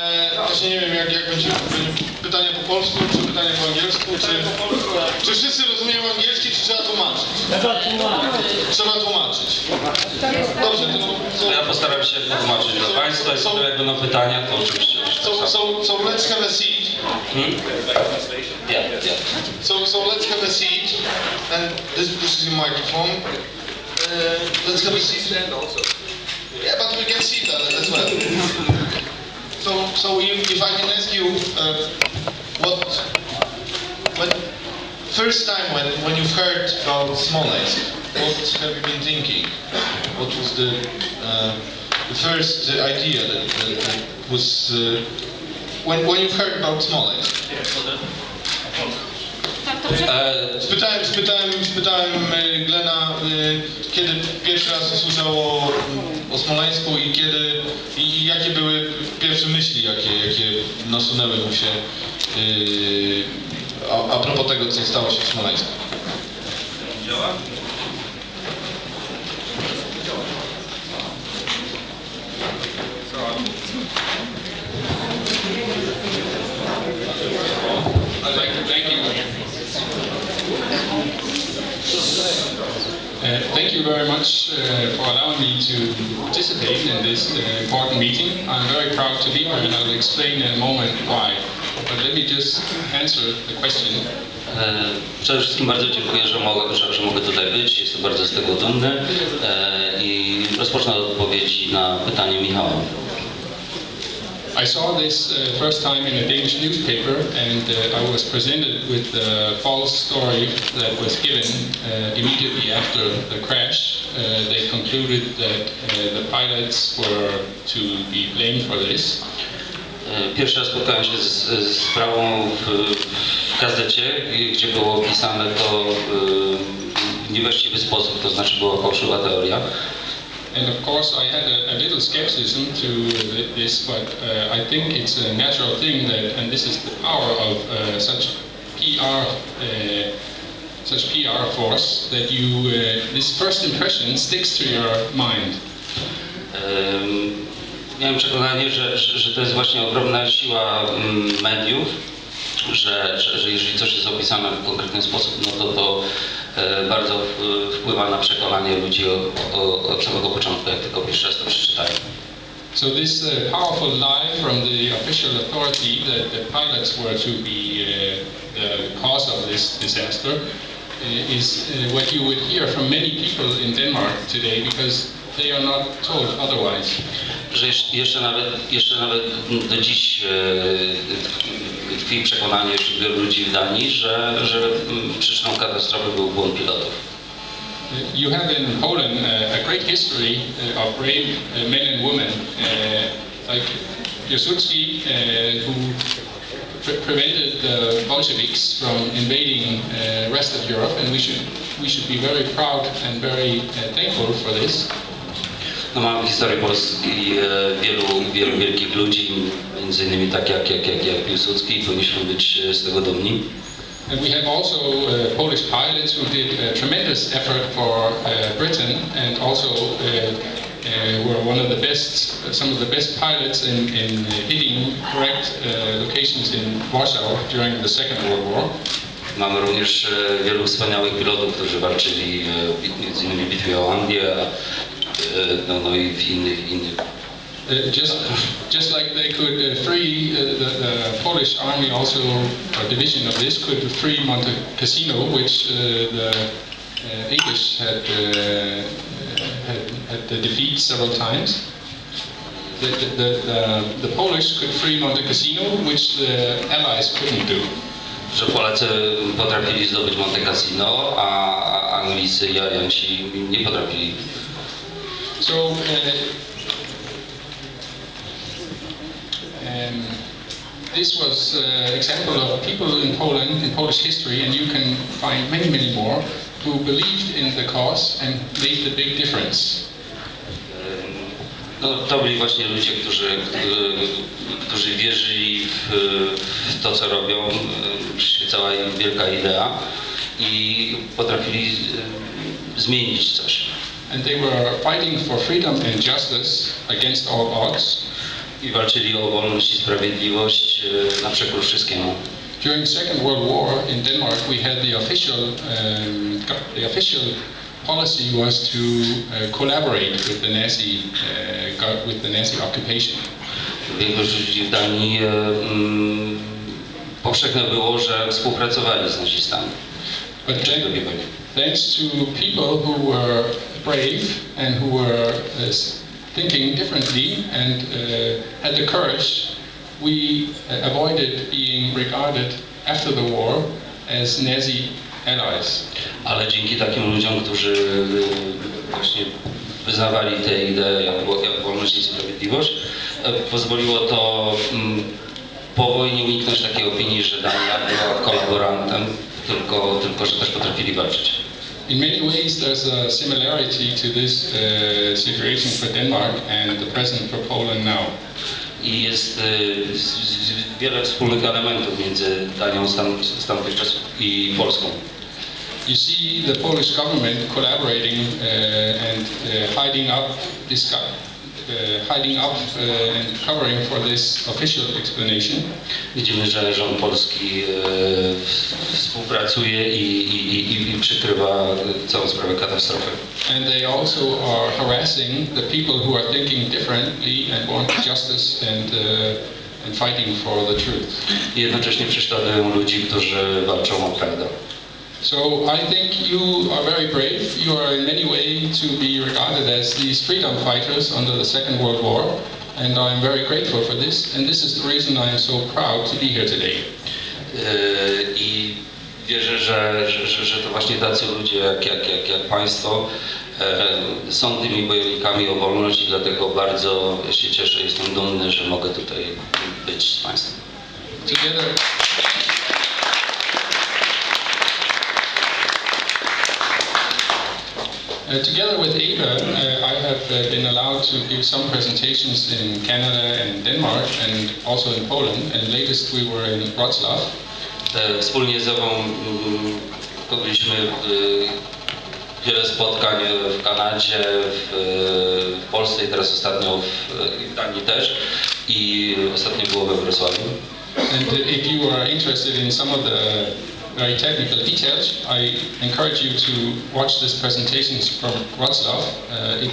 E, właśnie nie wiem, jak, jak będzie, będzie pytanie po polsku, czy pytanie po angielsku, czy, czy wszyscy rozumieją angielski, czy trzeba tłumaczyć? Trzeba tłumaczyć. Dobrze, to, To to, ja postaram się potłumaczyć dla Państwa. Jeśli jak będą pytania, to oczywiście tak so, so, so let's have a seat. Hmm? Yeah, yeah. So, so let's have a seat. And this, this is a microphone. Uh, let's have a seat. Yeah, but we can see that as well. So, so if, if I can ask you, uh, what, when, first time when, when you've heard about Smolensk, what have you been thinking? What was the, uh, the first idea that, that, that was, uh, when, when you've heard about Smolensk? Spytałem, spytałem, spytałem Glena, kiedy pierwszy raz usłyszał o, o Smoleńsku i kiedy i jakie były pierwsze myśli, jakie, jakie nasunęły mu się e, a, a propos tego, co stało się w Smoleńsku. I'd like to thank you. Uh, thank you very much uh, for allowing me to participate in this uh, important meeting. I'm very proud to be here and I'll explain in a moment why. But let me just answer the question. e, Przede wszystkim bardzo dziękuję, że mogę, że, że mogę tutaj być. Jestem bardzo z tego dumny e, i rozpocznę od odpowiedzi na pytanie Michała. I saw this uh, first time in a Danish newspaper and uh, I was presented with the false story that was given uh, immediately after the crash. Uh, they concluded that uh, the pilots were to be blamed for this. E, Pierwszy raz spotkałem się z, z sprawą w, w gazecie, gdzie było opisane to w niewłaściwy sposób, to znaczy była fałszywa teoria. And of course, I had a, a little skepticism to th- this, but uh, I think it's a natural thing that, and this is the power of uh, such PR, uh, such PR force, that you uh, this first impression sticks to your mind. Em, Miałem przekonanie, że, że, to jest właśnie ogromna siła mm, mediów, że, że, że jeżeli coś jest opisane w konkretny sposób, no to to bardzo wpływa na przekonanie ludzi od samego początku, jak tylko pierwszy raz to przeczytają. So this uh, powerful lie from the official authority that the pilots were to be uh, the cause of this disaster uh, is uh, what you would hear from many people in Denmark today because they are not told otherwise. Że jeszcze- nawet, jeszcze nawet do dziś e, tkwi przekonanie wśród wielu ludzi w Danii, że, że przyczyną katastrofy był błąd pilotów. You have in Poland uh, a great history uh, of brave men and women like Piłsudski, who pre- prevented the Bolsheviks from invading uh, rest of Europe, and we should we should be very proud and very thankful for this. No mamy w historii Polski e, wielu, wielu wielkich ludzi, między innymi tak jak, jak, jak, jak Piłsudski powinniśmy być e, z tego dumni. And we have also uh, Polish pilots who did a tremendous effort for uh, Britain and also uh, uh, were one of the best, some of the best pilots in, in hitting correct uh, locations in Warsaw during the Second World War. Mamy również wielu wspaniałych pilotów, którzy walczyli między innymi w bitwie o Anglię, no, no i w innych, innych Uh, just, just like they could uh, free uh, the, the Polish army, also a division of this could free Monte Cassino, which uh, the uh, English had, uh, had had to defeat several times. The, the, the, the, the Polish could free Monte Cassino, which the Allies couldn't do. że Polacy potrafili zdobyć Monte Cassino, a a Anglicy i Alianci nie potrafili. So, um, this was an example of people in Poland, in Polish history, and you can find many, many more, who believed in the cause and made the big difference. No, to byli właśnie ludzie, którzy, którzy, którzy wierzyli w, to, co robią, e, przyświecała im wielka idea i potrafili e, zmienić coś. And they were fighting for freedom and justice against all odds. i walczyli o wolność i sprawiedliwość na przekór wszystkiemu. During Second World War in Denmark, we had the official um, the official policy was to uh, collaborate with the Nazi uh, with the Nazi occupation. W Danii mm, powszechne było, że współpracowali z nazistami. But wojnie. thanks to people who were brave and who were uh, thinking differently and uh, had the courage, we uh, avoided being regarded after the war as Nazi allies. Ale dzięki takim ludziom, którzy e, właśnie wyznawali jak, wo- jak wolność i sprawiedliwość, e, pozwoliło to mm, po wojnie uniknąć takiej opinii, że Dania była kolaborantem, tylko, tylko że też potrafili walczyć. In many ways, there's a similarity to this uh, situation for Denmark and the present for Poland now. I jest e, z- z- wiele wspólnych elementów między Danią z, tam, z tamtych czasów i Polską. You see the Polish government collaborating uh, and uh, hiding up this, hiding up uh, and covering for this official explanation. Widzimy, że rząd polski e, współpracuje i, i, i, przykrywa całą sprawę katastrofy. And they also are harassing the people who are thinking differently and want justice and, uh, and fighting for the truth. I jednocześnie prześladują ludzi, którzy walczą o prawdę. So I think you are very brave. You are in many ways to be regarded as these freedom fighters under the Second World War, and I'm very grateful for this. And this is the reason I am so proud to be here today. E, I wierzę, że, że, że, to właśnie tacy ludzie jak, jak, jak, jak Państwo e, są tymi bojownikami o wolność i dlatego bardzo się cieszę, jestem dumny, że mogę tutaj być z Państwem. Together, Uh, together with Ada, uh, I have uh, been allowed to give some presentations in Canada and Denmark and also in Poland. And latest we were in Wrocław. Wspólnie z Ewą mm, odbyliśmy e, wiele spotkań w Kanadzie, w, w Polsce i teraz ostatnio w, Danii też. I ostatnio było we Wrocławiu. And if you are interested in some of the very technical details, I encourage you to watch these presentations from Wrocław. Uh, it,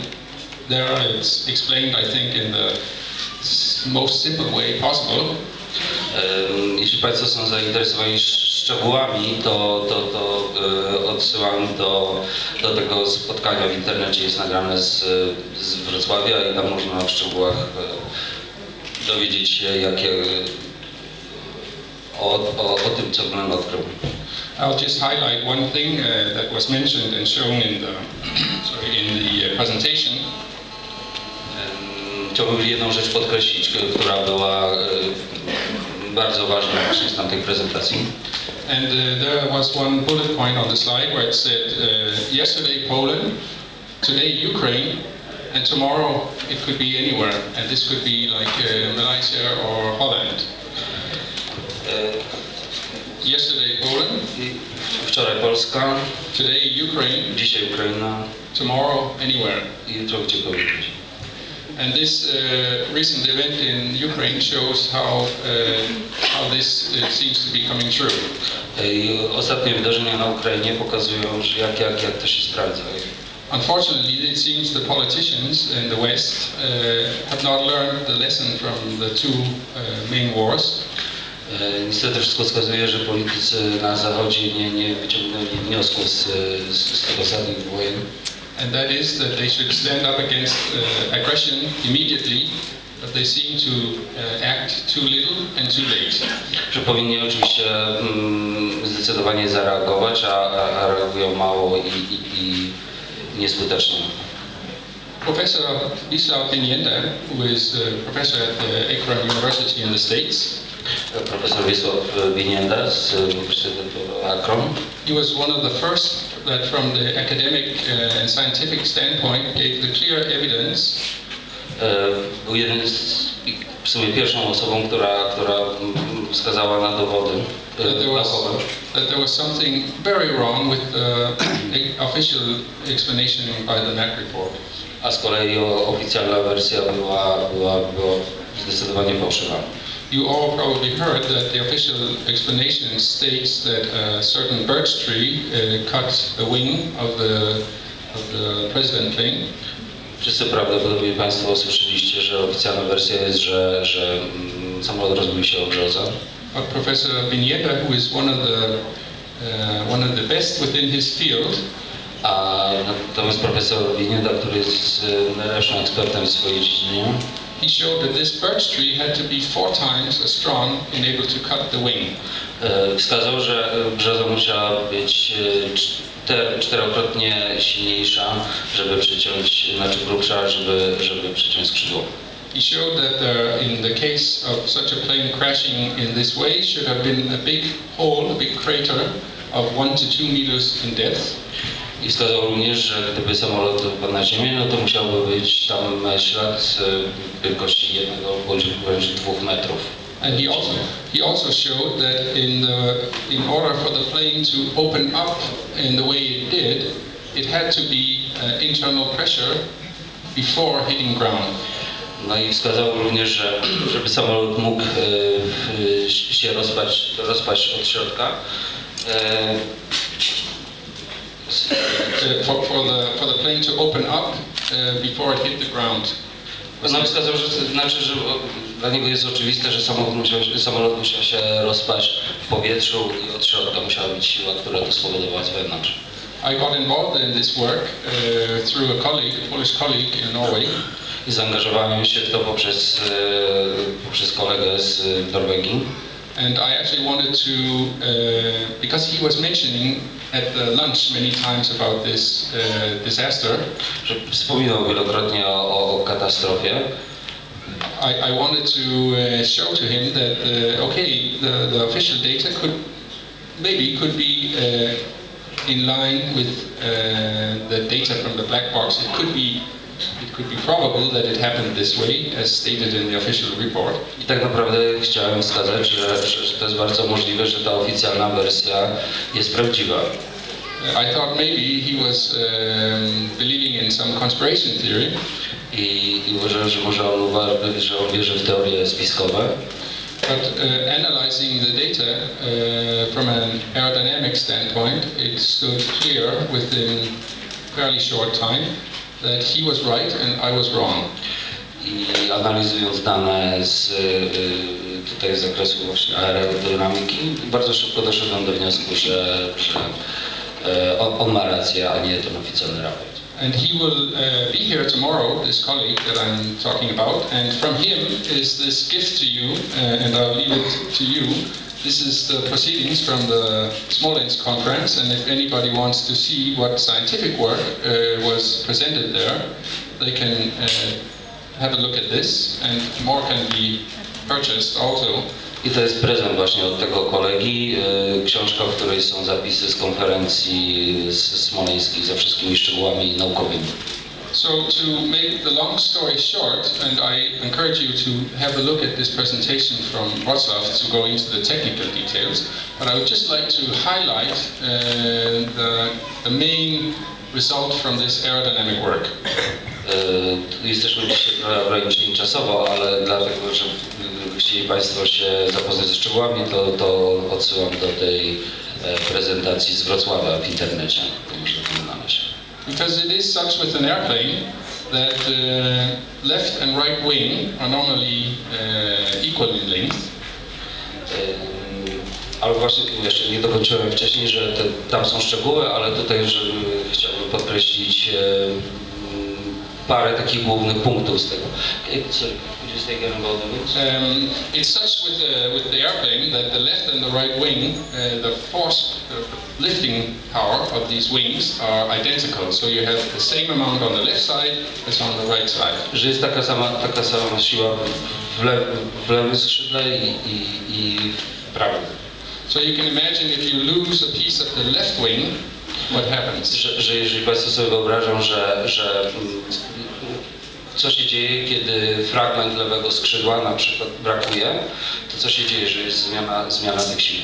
there it's explained, I think, in the most simple way possible. Em, Jeśli Państwo są zainteresowani szczegółami, to, to, to e, odsyłam do, do tego spotkania w internecie, jest nagrane z, z Wrocławia i tam można w szczegółach e, dowiedzieć się, jakie o, o, o tym, co Glenn odkrył. I'll just highlight one thing uh, that was mentioned and shown in the sorry in the uh, presentation. Chciałbym jedną rzecz podkreślić, która była bardzo ważna właśnie z tamtej prezentacji. And uh, there was one bullet point on the slide where it said, uh, yesterday Poland, today Ukraine, and tomorrow it could be anywhere. And this could be like uh, Malaysia or Holland. Yesterday Poland, Wczoraj Polska, today Ukraine, dzisiaj Ukraina tomorrow anywhere. i jutro gdziekolwiek. And this uh, recent event in Ukraine shows how, uh, how this uh, seems to be coming true. I ostatnie wydarzenia na Ukrainie pokazują, że jak, jak, jak to się sprawdza. Unfortunately, it seems the politicians in the West uh, have not learned the lesson from the two uh, main wars. E, Niestety wszystko wskazuje, że politycy na Zachodzie nie, nie wyciągnęli wniosków z, z, z tych ostatnich wojen. And that is that they should stand up against uh, aggression immediately, but they seem to uh, act too little and too late. Że powinni oczywiście mm, zdecydowanie zareagować, a, a, reagują mało i, i, i nieskutecznie. Professor Wisław Pinienda, who is a professor at the Akron University in the States, Binienda z Akron he was one of the first that from the academic uh, and scientific standpoint gave the clear evidence był jeden z, w sumie pierwszą osobą, która, która mm, wskazała na dowody that there was naukowe. that there was something very wrong with the official explanation by the NAC report. A z kolei oficjalna wersja była, była, była zdecydowanie fałszywa. You all probably heard that the official explanation states that a certain birch tree uh, cut the wing of the, of the president plane. Wszyscy prawdopodobnie Państwo usłyszeliście, że oficjalna wersja jest, że, że mm, samolot rozbił się o brzozę. But Professor Vignetta, who is one of the, uh, one of the best within his field, A natomiast profesor Winienda, który jest najlepszym ekspertem w swojej dziedzinie, he showed that this birch tree had to be four times as strong in able to cut the wing. e, wskazał, że brzoza musiała być e, czter, czterokrotnie silniejsza, żeby przyciąć, znaczy grubsza, żeby, żeby przyciąć skrzydło. He showed that uh, in the case of such a plane crashing in this way should have been a big hole, a big crater of one to two meters in depth. I wskazał również, że gdyby samolot wpadł na ziemię, no to musiałby być tam ślad e, wielkości jednego bądź wręcz dwóch metrów. And he also he also showed that in the in order for the plane to open up in the way it did, it had to be uh, internal pressure before hitting ground. No i wskazał również, że żeby samolot mógł e, się rozpaść, rozpaść od środka, e, Uh, for, for the for the plane to open up uh, before it hit the ground. wskazał, że to znaczy, że dla niego jest oczywiste, że samolot musiał, się- samolot musiał się rozpaść w powietrzu i od środka musiała być siła, która to spowodowała z wewnątrz. I got involved in this work uh, through a colleague, a Polish colleague in Norway, I zaangażowałem się w to poprzez, e, poprzez kolegę z Norwegii. and I actually wanted to, uh, because he was mentioning at the lunch many times about this uh, disaster, wspominał wielokrotnie o, o, o katastrofie. I, I wanted to uh, show to him that uh, okay, the, the official data could maybe could be uh, in line with uh, the data from the black box. It could be it could be probable that it happened this way, as stated in the official report. I tak naprawdę chciałem wskazać, że, że, to jest bardzo możliwe, że ta oficjalna wersja jest prawdziwa. I thought maybe he was um, believing in some conspiration theory, I, i uważałem, że może on uważa, że on wierzy w teorie spiskowe. but uh, analyzing the data uh, from an aerodynamic standpoint, it stood clear within fairly short time that he was right and I was wrong. I analizując dane z, y, tutaj z zakresu właśnie aerodynamiki, bardzo szybko doszedłem do wniosku, że, że y, on, on ma rację, a nie ten oficjalny raport. And he will uh, be here tomorrow, this colleague that I'm talking about, and from him is this gift to you, uh, and I'll leave it to you. This is the proceedings from the Smolensk conference, and if anybody wants to see what scientific work uh, was presented there, they can uh, have a look at this, and more can be purchased also. I to jest prezent właśnie od tego kolegi, książka, w której są zapisy z konferencji z smoleńskiej ze wszystkimi szczegółami naukowymi. So to make the long story short, and I encourage you to have a look at this presentation from Wrocław to go into the technical details, but I would just like to highlight uh, the, the main result from this aerodynamic work. Y, Jesteśmy dzisiaj ograniczeni czasowo, ale dlatego, że y, chcieli Państwo się zapoznać ze szczegółami, to, to odsyłam do tej e, prezentacji z Wrocławia w internecie. To można tam znaleźć. Because it is such with an airplane that uh, left and right wing are normally uh, equal in length, Ym, Ale właśnie jeszcze nie dokończyłem wcześniej, że te, tam są szczegóły, ale tutaj żeby, chciałbym podkreślić ym, parę takich głównych punktów z tego. Sorry, could you say again about the wings? Um, it's such with the, with the airplane that the left and the right wing, uh, the force, the lifting power of these wings are identical. So you have the same amount on the left side as on the right side. Że jest taka sama, taka sama siła w, le, w lewym skrzydle i, i, i w prawym. So you can imagine if you lose a piece of the left wing, what happens? Że, że jeżeli Państwo sobie wyobrażą, że, że co się dzieje, kiedy fragment lewego skrzydła na przykład brakuje, to co się dzieje, że jest zmiana, zmiana tych sił.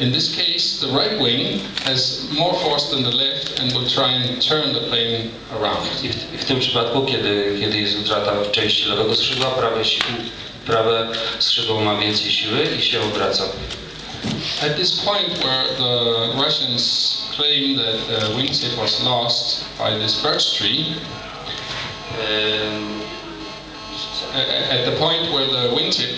In this case, the right wing has more force than the left and will try and turn the plane around. I w, w tym przypadku, kiedy, kiedy jest utrata części lewego skrzydła, prawe siły, prawe skrzydło ma więcej siły i się obraca. At this point where the Russians claim that the wingtip was lost by this birch tree, A- at the point where the wingtip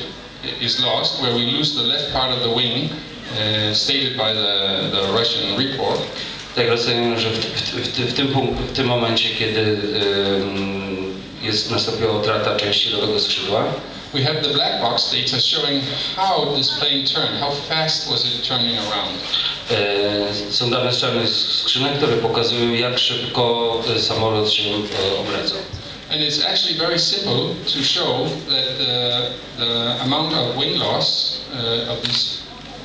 is lost, where we lose the left part of the wing, uh, stated by the, the Russian report, Tak rozumiem, że w, w, w, w, tym, punkt, w tym momencie, kiedy em, jest nastąpiła utrata części lewego skrzydła, we have the black box data showing how this plane turned, how fast was it turning around. E, są dane czarnych skrzynek, które pokazują, jak szybko e, samolot się e, obraca. And it's actually very simple to show that the, the amount of wing loss uh, of these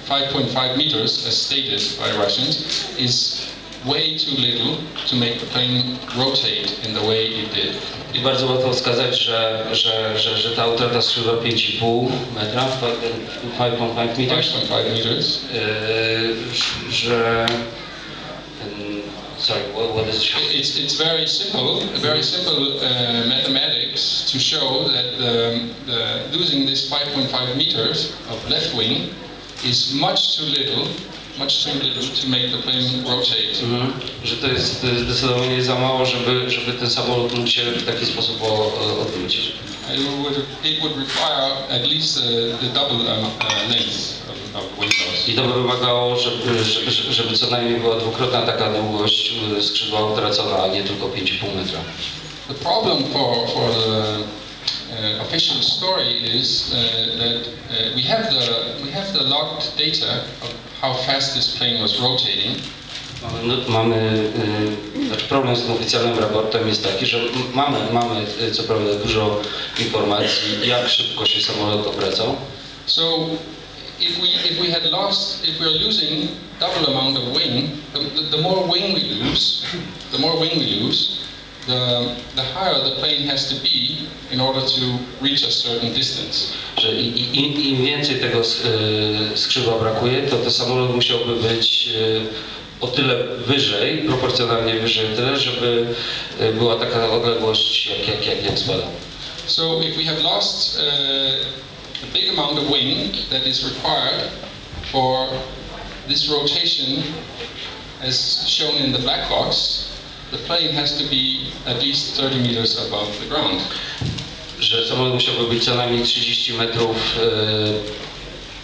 5.5 meters, as stated by Russians, is way too little to make the plane rotate in the way it did. I bardzo łatwo wskazać, że, że, że, że ta utrata skrzydła 5,5 metra, 5,5 meters, 5.5 meters. e, że... Sorry, what, what is It's, it's very simple, very simple uh, mathematics to show that the, the, losing this 5.5 meters of left wing is much too little, much little to make the plane rotate. Mhm. Że to jest zdecydowanie za mało, żeby, żeby ten samolot mógł się w taki sposób odwrócić. It would, require at least uh, the double um, uh, length of, of wing loss. I to by wymagało, żeby, żeby, żeby co najmniej była dwukrotna taka długość e, skrzydła utracona, a nie tylko 5,5 metra. The problem for, for the uh, official story is uh, that uh, we have the we have the logged data of how fast this plane was rotating, Mamy, no, mamy y, znaczy problem z tym oficjalnym raportem jest taki, że mamy, mamy co prawda dużo informacji, jak szybko się samolot obracał, So if we if we had lost if we are losing double amount of wing, the, the, the more wing we lose, the more wing we lose, the the higher the plane has to be in order to reach a certain distance. że im- im więcej tego skrzydła brakuje, to ten samolot musiałby być o tyle wyżej, proporcjonalnie wyżej tyle, żeby była taka odległość, jak, jak, jak, jak. So if we have lost uh, a big amount of wing that is required for this rotation, as shown in the black box, the plane has to be at least 30 meters above the ground. że samolot musiałby być co najmniej 30 metrów e,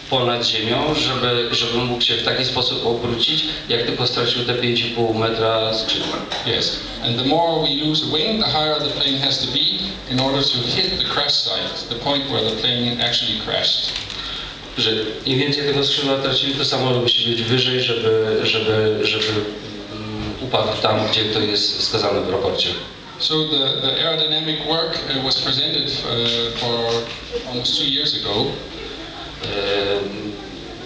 ponad ziemią, żeby, żeby mógł się w taki sposób obrócić, jak tylko stracił te 5,5 metra skrzydła. Yes, and the more we lose a wing, the higher the plane has to be in order to hit the crash site, the point where the plane actually crashed. Że im więcej tego skrzydła tracili, to samolot musi być wyżej, żeby, żeby, żeby upadł tam, gdzie to jest wskazane w raporcie. So the, the aerodynamic work uh, was presented uh, for almost two years ago,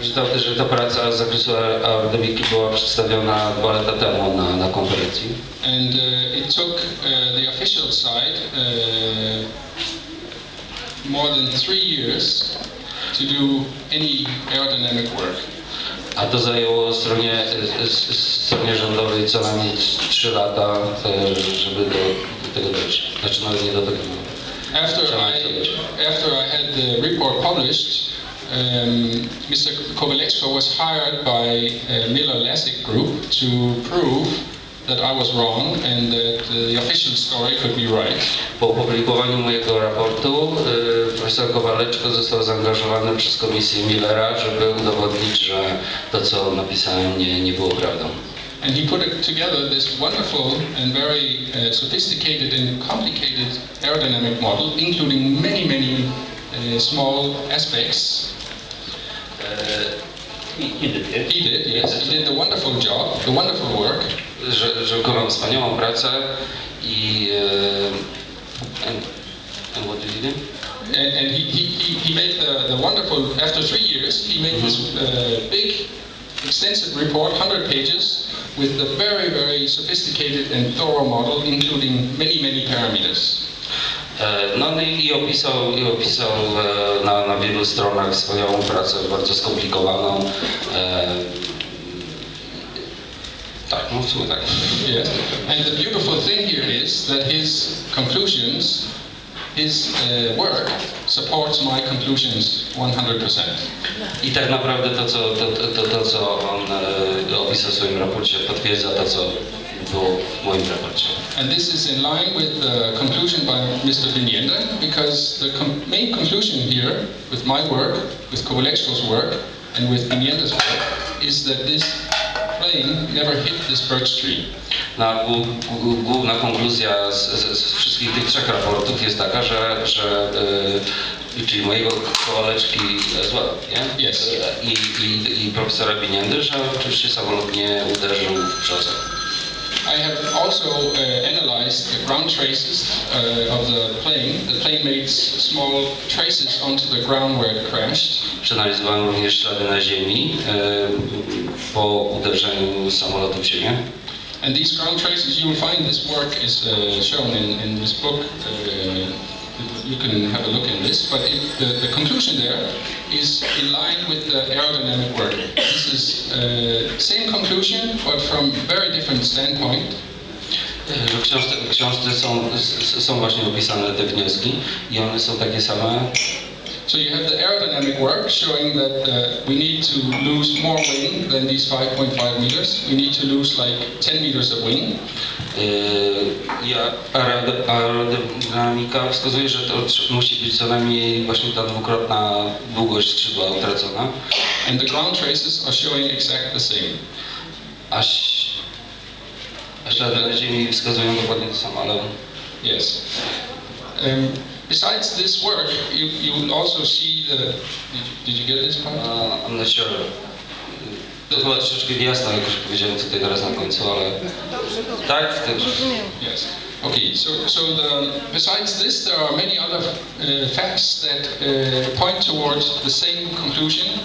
Że ta, że ta praca z zakresu aerodynamiki była przedstawiona dwa lata temu na, na konferencji. and uh, it took uh, the official side uh, more than three years to do any aerodynamic work. A to zajęło stronie, stronie rządowej co najmniej 3 lata, e, żeby do, do tego dojść. Znaczy nawet nie do tego. After I, after I had the report published, um, Mr. Kovalechko was hired by uh, Miller Lasic Group to prove that I was wrong and that uh, the official story could be right. Po opublikowaniu mojego raportu profesor Kowaleczko został zaangażowany przez komisję Millera, żeby udowodnić, że to co napisałem nie, nie było prawdą. And he put together this wonderful and very uh, sophisticated and complicated aerodynamic model, including many, many uh, small aspects. He did, yes. He did a wonderful job, the wonderful work. Że, że wykonał wspaniałą pracę i... e, and, and what did he do? And, and he, he, he- made the, the wonderful, after three years, he made this uh, big, extensive report, 100 pages, with a very, very sophisticated and thorough model, including many, many parameters. E, No no i i opisał, i opisał e, na, na wielu stronach swoją pracę bardzo skomplikowaną. Tak, no w sumie tak. Yes. And the beautiful thing here is that his conclusions, his uh, work supports my conclusions 100%. I tak naprawdę to, co, to, to, to, to, co on e, opisał w swoim raporcie, potwierdza to, co było w moim raporcie. And this is in line with the conclusion by Mr. Binyenda, because the com- main conclusion here, with my work, with Kowalewsko's work, and with Binyenda's work, is that this plane never hit this birch tree. Na, głó- głó- główna konkluzja z, z, z wszystkich tych trzech raportów jest taka, że, że e, czyli mojego Kowaleczki e, zła, nie? Yes. E, I, i, i profesora Biniendy, że oczywiście samolot nie uderzył w brzozę. I have also uh, analyzed the ground traces uh, of the plane. The plane made small traces onto the ground where it crashed. Przeanalizowałem również ślady na ziemi po uderzeniu samolotu w ziemię. And these ground traces, you will find this work is uh, shown in, in this book. You can have a look at this, but it, the, the conclusion there is in line with the aerodynamic work. This is uh, same conclusion, but from very different standpoint. W książce, w książce są, są właśnie opisane te wnioski i one są takie same. So you have the aerodynamic work showing that uh, we need to lose more wing than these 5.5 meters. We need to lose like 10 meters of wing. Ja, aerody- aerodynamika wskazuje, że to musi być co najmniej właśnie ta dwukrotna długość skrzydła utracona, And the ground traces are showing exact the same. a, ś- a ślady na ziemi wskazują dokładnie to samo, ale Yes. Um, besides this work, you, you will also see the. Did you, did you get this part? uh, I'm not sure. To chyba troszeczkę niejasno, jak już powiedziałem tutaj teraz na końcu, ale tak, też. Yes. Okay. So, so the, besides this, there are many other uh, facts that uh, point towards the same conclusion.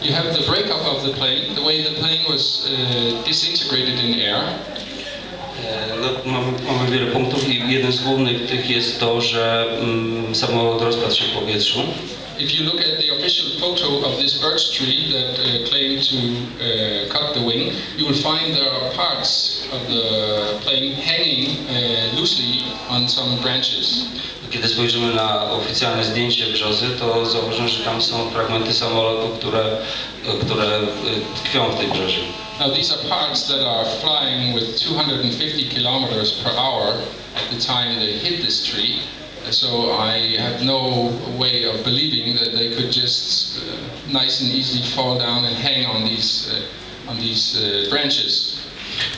You have the breakup of the plane, the way the plane was uh, disintegrated in air. E, No, mamy, mamy wiele punktów i jeden z głównych tych jest to, że mm, samolot rozpadł się w powietrzu. If you look at the official photo of this birch tree that uh, claimed to uh, cut the wing, you will find there are parts of the plane hanging uh, loosely on some branches. Kiedy spojrzymy na oficjalne zdjęcie brzozy, to zauważymy, że tam są fragmenty samolotu, które, które e, tkwią w tej brzozie. Now these are parts that are flying with 250 kilometers per hour at the time they hit this tree. So I have no way of believing that they could just uh, nice and easy fall down and hang on these uh, on these uh, branches.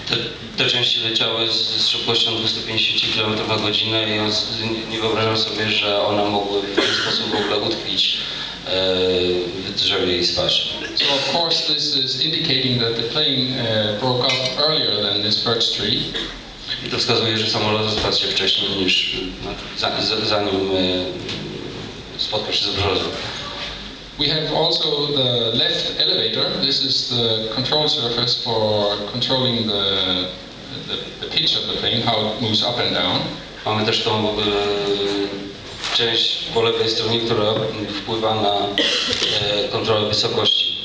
Te, te części leciały z, z szybkością 250 km na godzinę i on, nie wyobrażam sobie, że one mogły w ten sposób w ogóle utkwić i. So of course this is indicating that the plane uh, broke up earlier than this birch tree. I to wskazuje, że samolot rozpadł się wcześniej niż no, za, za, zanim spotkał się z. We have also the left elevator. This is the control surface for controlling the, the, the pitch of the plane, how it moves up and down. Mamy też tą część po lewej stronie, która wpływa na kontrolę wysokości.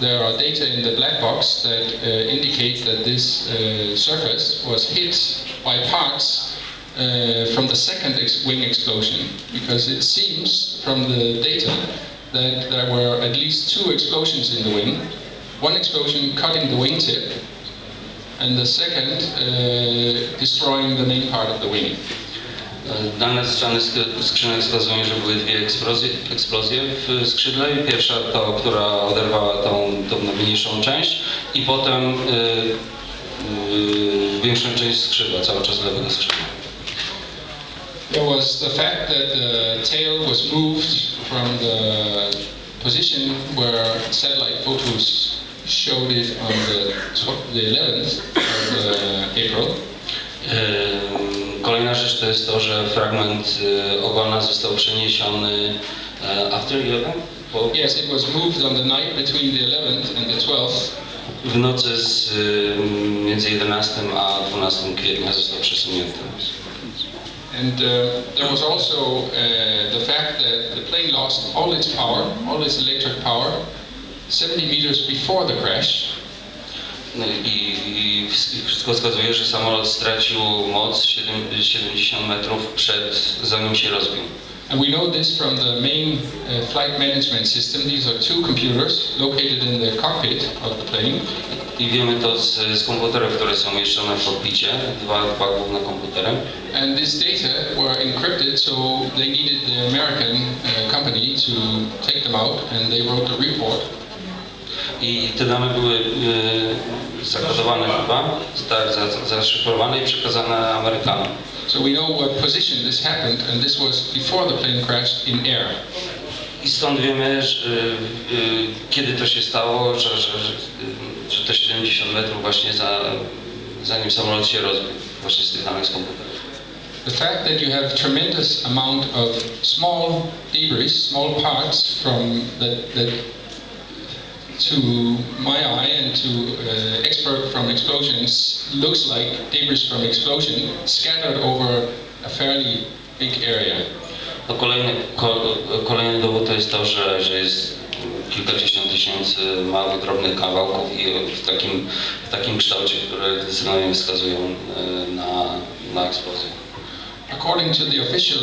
There are data in the black box that uh, indicate that this uh, surface was hit by parts uh, from the second ex- wing explosion, because it seems from the data that there were at least two explosions in the wing. One explosion cutting the wingtip, and the second uh, destroying the main part of the wing. Dane z sk- skrzynek wskazują, że były dwie eksplozje, eksplozje w skrzydle. Pierwsza to, która oderwała tą, tą mniejszą część i potem e, większą część skrzydła, cały czas lewego skrzydła. There was the fact that the tail was moved from the position where satellite photos showed it on the, the 11th of uh, April. Kolejna rzecz to jest to, że fragment y, ogona został przeniesiony after 11, po, Yes, it was moved on the night between the 11th and the 12th. w nocy z, y, między 11 a 12 kwietnia został przesunięty. And uh, there was also uh, the fact that the plane lost all its power, all its electric power, 70 meters before the crash. No I, wszystko wskazuje, że samolot stracił moc 7, 70 metrów przed, zanim się rozbił. And we know this from the main uh, flight management system. These are two computers located in the cockpit of the plane. I wiemy to z, z komputerów, które są umieszczone w kokpicie, dwa, dwa główne komputery. And this data were encrypted, so they needed the American uh, company to take them out, and they wrote a report. I te dane były y, zakodowane chyba, tak, za- zaszyfrowane i przekazane Amerykanom. So we know what position this happened, and this was before the plane crashed in air. I stąd wiemy, że, y, kiedy to się stało, że, że, że, to 70 metrów właśnie za, zanim samolot się rozbił, właśnie z tych danych z komputerów. The fact that you have tremendous amount of small debris, small parts from that, that to my eye and to uh, expert from explosions looks like debris from explosion scattered over a fairly big area. No kolejny, ko, kolejny dowód to jest to, że, że jest kilkadziesiąt tysięcy małych, drobnych kawałków i w takim, w takim kształcie, które zdecydowanie wskazują na, na eksplozję. According to the official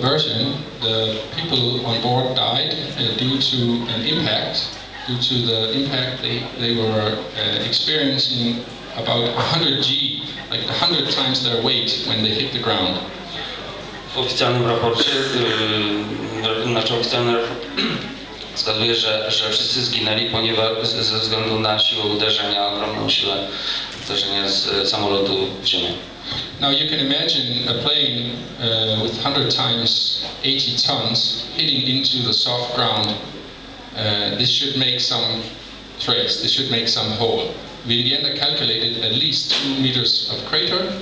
version, the people on board died uh, due to an impact. Due to the impact, they, they were uh, experiencing about 100 G, like 100 times their weight when they hit the ground. W oficjalnym raporcie, yy, znaczy oficjalny raport wskazuje, że, że wszyscy zginęli ponieważ ze względu na siłę uderzenia, ogromną siłę uderzenia z samolotu w ziemię. Now you can imagine a plane uh, with 100 times 80 tons hitting into the soft ground. Uh, this should make some trace, this should make some hole. Vivienda calculated at least 2 meters of crater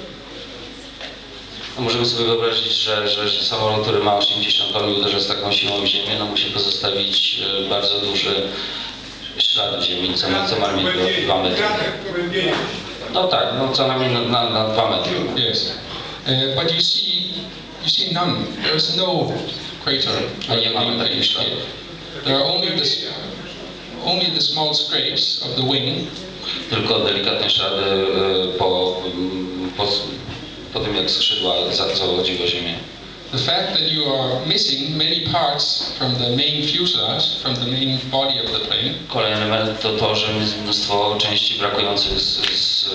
No możemy sobie wyobrazić, że, że, że samolot, który ma 80 ton i uderza z taką siłą w ziemię, no musi pozostawić e, bardzo duży ślad w ziemi, co, co najmniej 2 metry. No tak, no co najmniej na, na, na 2 metry. Yes, uh, but you see, you see none. There is no crater. A nie mamy takich śladów. There are only the only the small scrapes of the wing, Tylko delikatne ślady e, po, po, po tym, jak skrzydła zachodziły ziemię. The fact that you are missing many parts from the main fuselage, from the main body of the plane, Kolejny element to to, że jest mnóstwo części brakujących z, z e,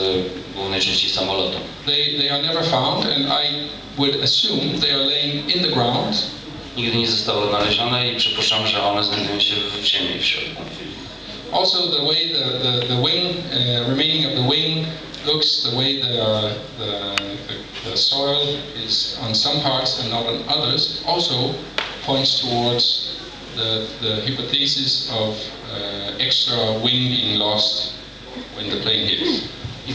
głównej części samolotu. they, they are never found, and I would assume they are laying in the ground. Nigdy nie zostały odnalezione i przypuszczam, że one znajdują się w ziemi w środku. Also, the way the, the, the wing, uh, remaining of the wing looks, the way the, uh, the, the, soil is on some parts and not on others, also points towards the, the hypothesis of uh, extra wing being lost when the plane hits. I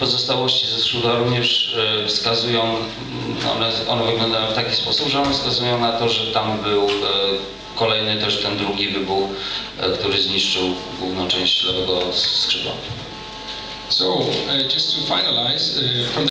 pozostałości ze skrzydła również e, wskazują, mm, one, one wyglądają w taki sposób, że one wskazują na to, że tam był e, kolejny też ten drugi wybuch, e, który zniszczył główną część lewego skrzydła. So, uh, just to finalize, uh,